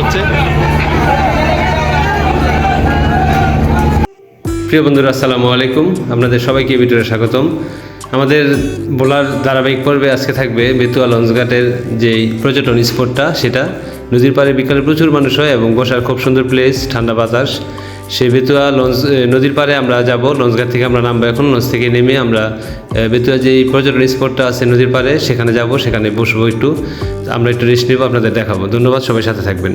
হচ্ছে। প্রিয় বন্ধুরা, আসসালামু আলাইকুম। আপনাদের সবাইকে ভিডিওতে স্বাগতম। আমাদের বোলার ধারাবাহিক পর্বে আজকে থাকবে বেতুয়া লঞ্চঘাটের যেই পর্যটন স্পটটা, সেটা। নদীর পাড়ে বিকালে প্রচুর মানুষ হয় এবং বসার খুব সুন্দর প্লেস ঠান্ডা বাতাস। সেই বেতুয়া লঞ্চ নদীর পাড়ে আমরা যাব। লঞ্চঘাট থেকে আমরা নামবো এখন। লঞ্চ থেকে নেমে আমরা বেতুয়া যেই পর্যটন স্পটটা আছে নদীর পাড়ে, সেখানে যাব, সেখানে বসবো একটু। আমরা একটু রেস্ট নেব, আপনাদের দেখাবো। ধন্যবাদ, সবাই সাথে থাকবেন।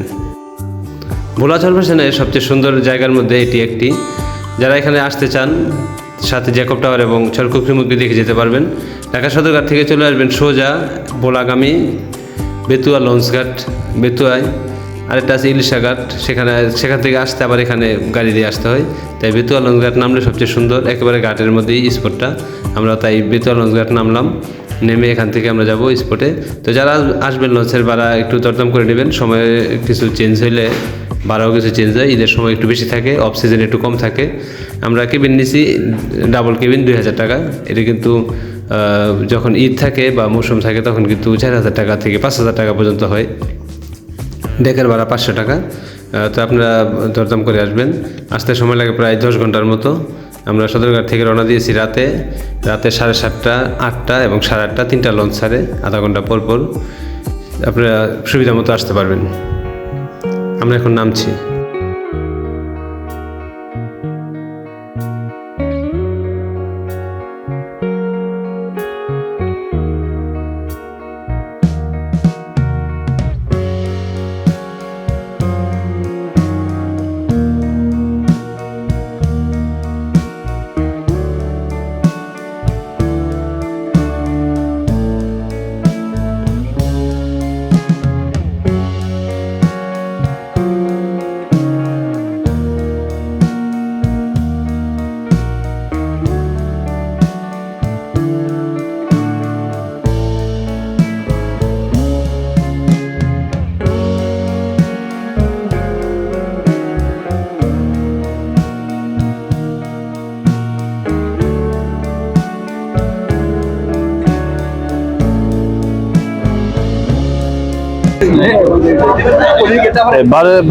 ভোলা চলভাসানের সবচেয়ে সুন্দর জায়গার মধ্যে এটি একটি। যারা এখানে আসতে চান, সাথে জ্যাকব টাওয়ার এবং চরকুকরিমুখী দেখে যেতে পারবেন। ঢাকা সদরঘাট থেকে চলে আসবেন সোজা, বোলাগামী, বেতুয়া লঞ্চঘাট, বেতুয়ায়। আরেকটা আছে ইলিশা ঘাট সেখানে, সেখান থেকে আসতে আবার এখানে গাড়ি দিয়ে আসতে হয়। তাই বেতুয়া লঞ্চঘাট নামলে সবচেয়ে সুন্দর, একেবারে ঘাটের মধ্যেই স্পটটা আমরা তাই বেতুয়া লঞ্চঘাট নামলাম, নেমে এখান থেকে আমরা যাব স্পটে তো যারা আসবেন লঞ্চের ভাড়া একটু দরদাম করে নেবেন, সময় কিছু চেঞ্জ হইলে, ভাড়াও কিছু চেঞ্জ হয়, ঈদের সময় একটু বেশি থাকে অফ সিজন একটু কম থাকে। আমরা কেবিন নিছি ডাবল কেবিন দুই হাজার টাকা। এটা কিন্তু যখন ঈদ থাকে বা মৌসুম থাকে, তখন কিন্তু চার হাজার টাকা থেকে পাঁচ হাজার টাকা পর্যন্ত হয়। ডেকের ভাড়া পাঁচশো টাকা। তো আপনারা দরদাম করে আসবেন। আসতে সময় লাগে প্রায় দশ ঘণ্টার মতো। আমরা সদরঘাট থেকে রওনা দিয়েছি রাতে। রাতে সাড়ে সাতটা, আটটা এবং সাড়ে আটটা, তিনটা লঞ্চ ছাড়ে, আধা ঘণ্টা পর পর। আপনারা সুবিধা মতো আসতে পারবেন। আমরা এখন নামছি।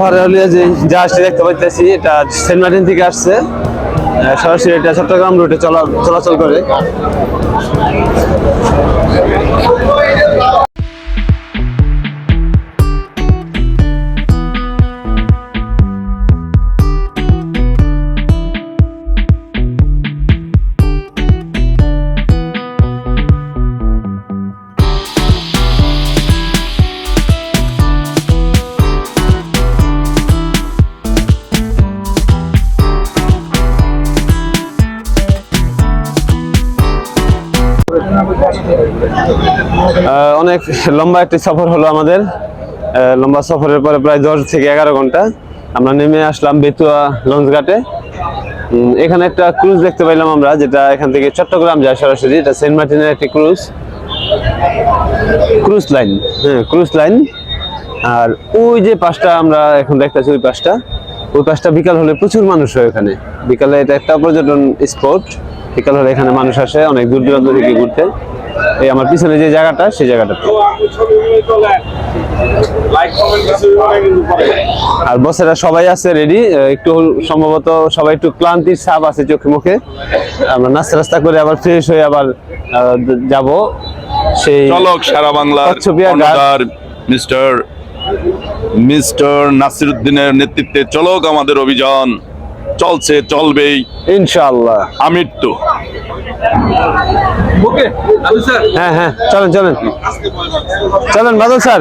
ভারতীয় যে জাহাজটি দেখতে পাইতেছি, এটা সেন্ট মার্টিন থেকে আসছে। সরাসরি এটা চট্টগ্রাম রুটে চলা চলাচল করে। অনেক লম্বা একটি সফর হলো আমাদের। লম্বা সফরের পরে প্রায় দশ থেকে এগারো ঘণ্টা আমরা নেমে আসলাম বেতুয়া লঞ্চ ঘাটে এখানে একটা ক্রুজ দেখতে পাইলাম আমরা, যেটা এখান থেকে চট্টগ্রাম যায় সরাসরি। এটা সেন্ট মার্টিনের একটি ক্রুজ। ক্রুজ লাইন হ্যাঁ ক্রুজ লাইন। আর ওই যে পাশটা আমরা এখন দেখতেছি, ওই পাশটা। ওই পাশটা বিকাল হলে প্রচুর মানুষ হয় ওখানে। বিকালে এটা একটা পর্যটন স্পট। বিকাল হলে এখানে মানুষ আসে অনেক দূর দূরান্ত থেকে ঘুরতে। এই আমার পিছনে যে জায়গাটা সেই জায়গাটাতে। আর বসেরা সবাই আছে রেডি একটু সম্ভবত সবাই একটু ক্লান্তির ছাপ আছে চোখে মুখে। আমরা নাস্তা রাস্তা করে আবার ফ্রেশ হয়ে আবার যাব। সেই চলক সারা বাংলা। মিস্টার মিস্টার নাসিরুদ্দিনের নেতৃত্বে চলক আমাদের অভিযান। চলছে চলবেই। ইনশাআল্লাহ। তো। হ্যাঁ হ্যাঁ চলেন চলেন। চলেন বাদল স্যার।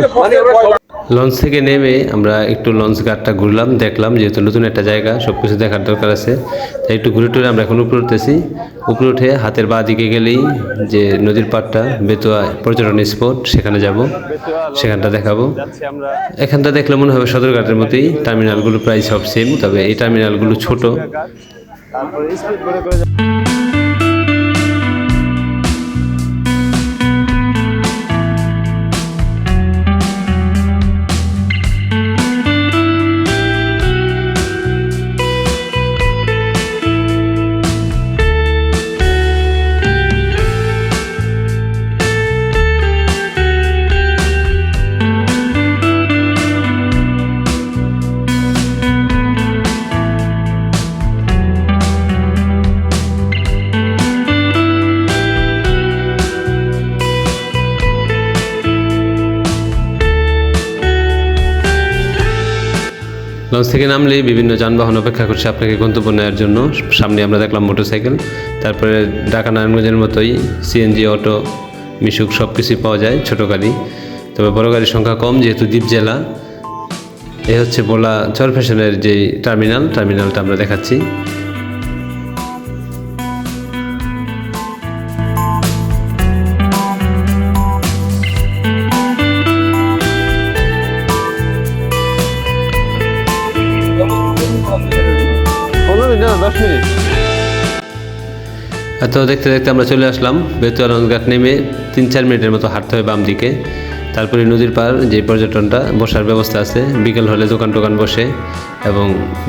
লঞ্চ থেকে নেমে আমরা একটু লঞ্চ ঘাটটা ঘুরলাম, দেখলাম যেহেতু নতুন একটা জায়গা সব কিছু দেখার দরকার আছে। তাই একটু ঘুরে টুরে আমরা এখন উপরে উঠতেছি। উপরে উঠে হাতের বাঁ দিকে গেলেই যে নদীর পাড়টা, বেতুয়া পর্যটন স্পট, সেখানে যাব, সেখানটা দেখাবো। এখানটা দেখলে মনে হবে সদরঘাটের মতোই, টার্মিনালগুলো প্রায় সব সেম তবে এই টার্মিনালগুলো ছোট। তারপরে লঞ্চ থেকে নামলে বিভিন্ন যানবাহন অপেক্ষা করছে আপনাকে গন্তব্য নেওয়ার জন্য। সামনে আমরা দেখলাম মোটরসাইকেল, তারপরে ঢাকা নারায়ণগঞ্জের মতোই সিএনজি অটো, মিশুক সব কিছুই পাওয়া যায়, ছোটো গাড়ি। তবে বড় গাড়ির সংখ্যা কম, যেহেতু দ্বীপ জেলা। এ হচ্ছে বোলা চর ফ্যাশনের যে টার্মিনাল টার্মিনালটা আমরা দেখাচ্ছি। তো দেখতে দেখতে আমরা চলে আসলাম। বেতুয়া লঞ্চঘাট নেমে তিন চার মিনিটের মতো হাঁটতে হবে বাম দিকে। তারপরে নদীর পার যে পর্যটনটা, বসার ব্যবস্থা আছে। বিকেল হলে দোকান টোকান বসে এবং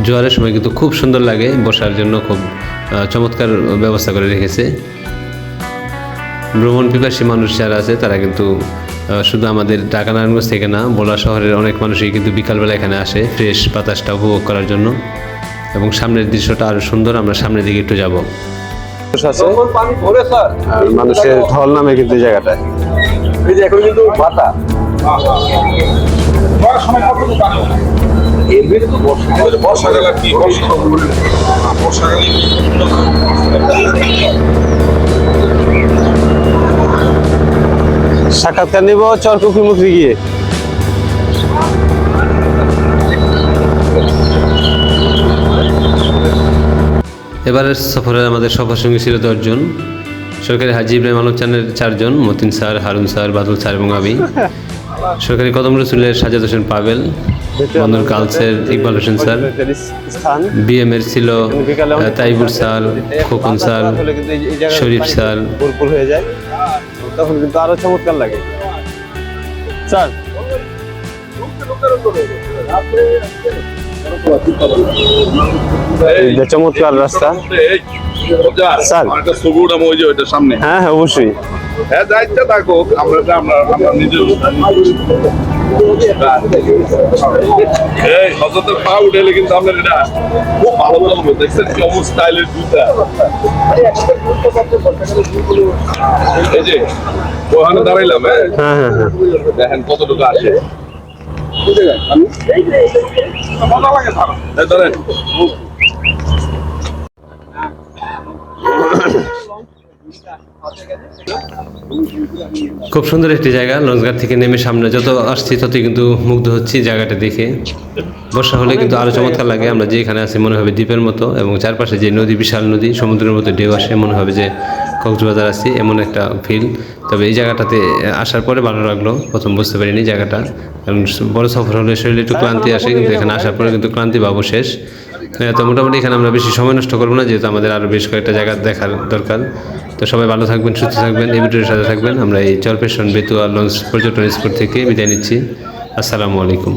জোয়ারের সময় কিন্তু খুব সুন্দর লাগে। বসার জন্য খুব চমৎকার ব্যবস্থা করে রেখেছে। ভ্রমণ পিপাসী মানুষ যারা আছে, তারা কিন্তু শুধু আমাদের ঢাকা নারায়ণগঞ্জ থেকে না, বোলা শহরের অনেক মানুষই কিন্তু বিকালবেলা এখানে আসে, ফ্রেশ বাতাসটা উপভোগ করার জন্য। এবং সামনের দৃশ্যটা আরও সুন্দর, আমরা সামনের দিকে একটু যাব। আছে? মানুষের ঢল নামে কিন্তু জায়গাটায়। কিন্তু বাতা বর্ষাকাল কি বর্ষাকালে সাক্ষাৎকার নিব চরকুকি মুখরি গিয়ে। এবারের সফরে আমাদের সফর সঙ্গী ছিল দশজন। সরকারি হাজি ইব্রাহিম আলম চানের চারজন Matin sir Harun sir Badal sir এবং আমি। সরকারি কদম রসুলের সাজাদ হোসেন পাবেল বন্দর গার্লসের ইকবাল হোসেন স্যার। বিএম এর ছিল Taibur sir Khokon sir Sharif sir. হয়ে যায়। তখন কিন্তু আরও চমৎকার লাগে। স্যার। যে চমৎকার রাস্তা। স্যার। একটা ছবি উঠাবো ওই যে ওইটার সামনে হ্যাঁ হ্যাঁ অবশ্যই। হ্যাঁ যাইতে থাকো আমরা আমরা আমরা নিজের এই হজরতের পা উঠেলে কিন্তু আপনার এটা খুব ভালো লাগবে দেখছেন কেমন স্টাইলের জুতা এই যে ওখানে দাঁড়াইলাম হ্যাঁ? হ্যাঁ হ্যাঁ হ্যাঁ। দেখেন কতটুকু আসে মজা লাগে স্যার এই ধরেন। খুব সুন্দর একটি জায়গা, লঞ্চঘাট থেকে নেমে সামনে যত আসছি ততই কিন্তু মুগ্ধ হচ্ছি জায়গাটা দেখে। বর্ষা হলে কিন্তু আরও চমৎকার লাগে, আমরা যেখানে আছি মনে হবে দ্বীপের মতো এবং চারপাশে যে নদী, বিশাল নদী, সমুদ্রের মতো ঢেউ আসে, মনে হবে যে কক্সবাজার আছি, এমন একটা ফিল তবে এই জায়গাটাতে আসার পরে ভালো লাগল, প্রথম বুঝতে পারিনি জায়গাটা। কারণ বড় সফর হলে শরীরে একটু ক্লান্তি আসে, কিন্তু এখানে আসার পরে কিন্তু ক্লান্তি পাবো শেষ। তো মোটামুটি এখানে আমরা বেশি সময় নষ্ট করব না, যেহেতু আমাদের আরও বেশ কয়েকটা জায়গা দেখার দরকার। তো সবাই ভালো থাকবেন, সুস্থ থাকবেন, এই ভিডিওর সাথে থাকবেন। আমরা এই চরপেশন বেতুয়া লঞ্চ পর্যটন স্পট থেকে বিদায় নিচ্ছি। আসসালামু আলাইকুম।